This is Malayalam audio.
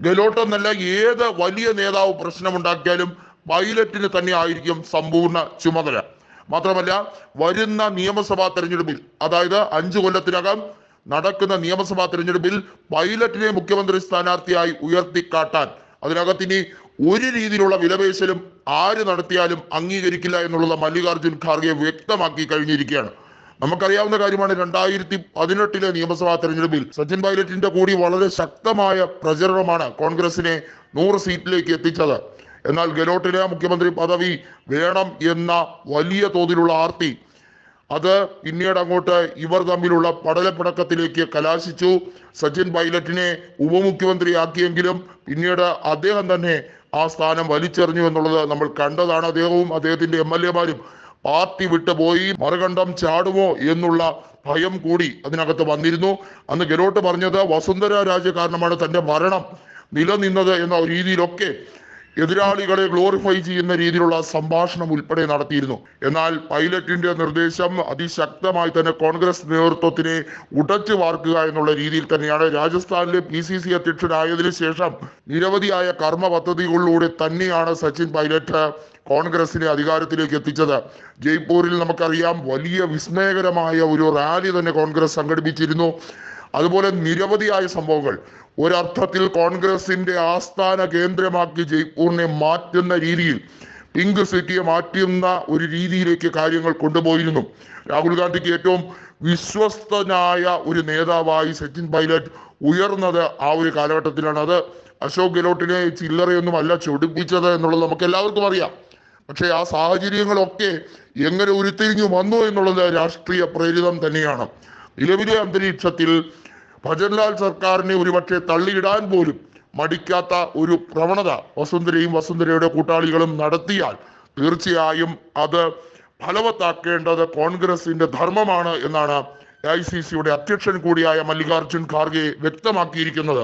ഗെലോട്ട് എന്നല്ല ഏത് വലിയ നേതാവ് പ്രശ്നമുണ്ടാക്കിയാലും പൈലറ്റിന് തന്നെ ആയിരിക്കും സമ്പൂർണ ചുമതല. മാത്രമല്ല വരുന്ന നിയമസഭാ തെരഞ്ഞെടുപ്പിൽ അതായത് അഞ്ചു കൊല്ലത്തിനകം നടക്കുന്ന നിയമസഭാ തെരഞ്ഞെടുപ്പിൽ പൈലറ്റിനെ മുഖ്യമന്ത്രി സ്ഥാനാർത്ഥിയായി ഉയർത്തിക്കാട്ടാൻ അതിനകത്ത് ഇനി ഒരു രീതിയിലുള്ള വിലപേശലും ആര് നടത്തിയാലും അംഗീകരിക്കില്ല എന്നുള്ളത് മല്ലികാർജുൻ ഖാർഗെ വ്യക്തമാക്കി കഴിഞ്ഞിരിക്കുകയാണ്. നമുക്കറിയാവുന്ന കാര്യമാണ് രണ്ടായിരത്തി പതിനെട്ടിലെ നിയമസഭാ തെരഞ്ഞെടുപ്പിൽ സച്ചിൻ പൈലറ്റിന്റെ കൂടി വളരെ ശക്തമായ പ്രചരണമാണ് കോൺഗ്രസിനെ നൂറ് സീറ്റിലേക്ക് എത്തിച്ചത്. എന്നാൽ ഗെലോട്ടിലെ മുഖ്യമന്ത്രി പദവി വേണം എന്ന വലിയ തോതിലുള്ള ആർത്തി അത് പിന്നീട് അങ്ങോട്ട് ഇവർ തമ്മിലുള്ള പടലപ്പിണക്കത്തിലേക്ക് കലാശിച്ചു. സച്ചിൻ പൈലറ്റിനെ ഉപമുഖ്യമന്ത്രിയാക്കിയെങ്കിലും പിന്നീട് അദ്ദേഹം തന്നെ ആ സ്ഥാനം വലിച്ചെറിഞ്ഞു എന്നുള്ളത് നമ്മൾ കണ്ടതാണ്. അദ്ദേഹവും അദ്ദേഹത്തിന്റെ എം എൽ എമാരും പാർട്ടി വിട്ടുപോയി മറുകണ്ഠം ചാടുമോ എന്നുള്ള ഭയം കൂടി അതിനകത്ത് വന്നിരുന്നു. അന്ന് ഗെലോട്ട് പറഞ്ഞത് വസുന്ധര രാജ കാരണമാണ് തന്റെ ഭരണം നിലനിന്നത് എന്ന രീതിയിലൊക്കെ എതിരാളികളെ ഗ്ലോറിഫൈ ചെയ്യുന്ന രീതിയിലുള്ള സംഭാഷണം ഉൾപ്പെടെ നടത്തിയിരുന്നു. എന്നാൽ പൈലറ്റിന്റെ നിർദ്ദേശം അതിശക്തമായി തന്നെ കോൺഗ്രസ് നേതൃത്വത്തിനെ ഉടച്ചു വാർക്കുക എന്നുള്ള രീതിയിൽ തന്നെയാണ്. രാജസ്ഥാനിലെ പി സി സി അധ്യക്ഷനായതിനു ശേഷം നിരവധിയായ കർമ്മ പദ്ധതികളിലൂടെ തന്നെയാണ് സച്ചിൻ പൈലറ്റ് കോൺഗ്രസിനെ അധികാരത്തിലേക്ക് എത്തിച്ചത്. ജയ്പൂരിൽ നമുക്കറിയാം വലിയ വിസ്മയകരമായ ഒരു റാലി തന്നെ കോൺഗ്രസ് സംഘടിപ്പിച്ചിരുന്നു. അതുപോലെ നിരവധിയായ സംഭവങ്ങൾ. ഒരർത്ഥത്തിൽ കോൺഗ്രസിന്റെ ആസ്ഥാന കേന്ദ്രമാക്കി ജയ്പൂരിനെ മാറ്റുന്ന രീതിയിൽ പിങ്ക് സിറ്റിയെ മാറ്റുന്ന ഒരു രീതിയിലേക്ക് കാര്യങ്ങൾ കൊണ്ടുപോയിരുന്നു. രാഹുൽ ഗാന്ധിക്ക് ഏറ്റവും വിശ്വസ്തനായ ഒരു നേതാവായി സച്ചിൻ പൈലറ്റ് ഉയർന്നത് ആ ഒരു കാലഘട്ടത്തിലാണ്. അത് അശോക് ഗെലോട്ടിനെ ചില്ലറയൊന്നും അല്ല ചൊടിപ്പിച്ചത് എന്നുള്ളത് നമുക്ക് എല്ലാവർക്കും അറിയാം. പക്ഷേ ആ സാഹചര്യങ്ങളൊക്കെ എങ്ങനെ ഉരുത്തിരിഞ്ഞു വന്നു എന്നുള്ളത് രാഷ്ട്രീയ പ്രേരിതം തന്നെയാണ്. നിലവിലെ അന്തരീക്ഷത്തിൽ ഭജൻലാൽ സർക്കാരിനെ ഒരുപക്ഷെ തള്ളിയിടാൻ പോലും മടിക്കാത്ത ഒരു പ്രവണത വസുന്ധരയും വസുന്ധരയുടെ കൂട്ടാളികളും നടത്തിയാൽ തീർച്ചയായും അത് ഫലവത്താക്കേണ്ടത് കോൺഗ്രസിന്റെ ധർമ്മമാണ് എന്നാണ് എ ഐ സി സിയുടെ അധ്യക്ഷൻ കൂടിയായ മല്ലികാർജുൻ ഖാർഗെ വ്യക്തമാക്കിയിരിക്കുന്നത്.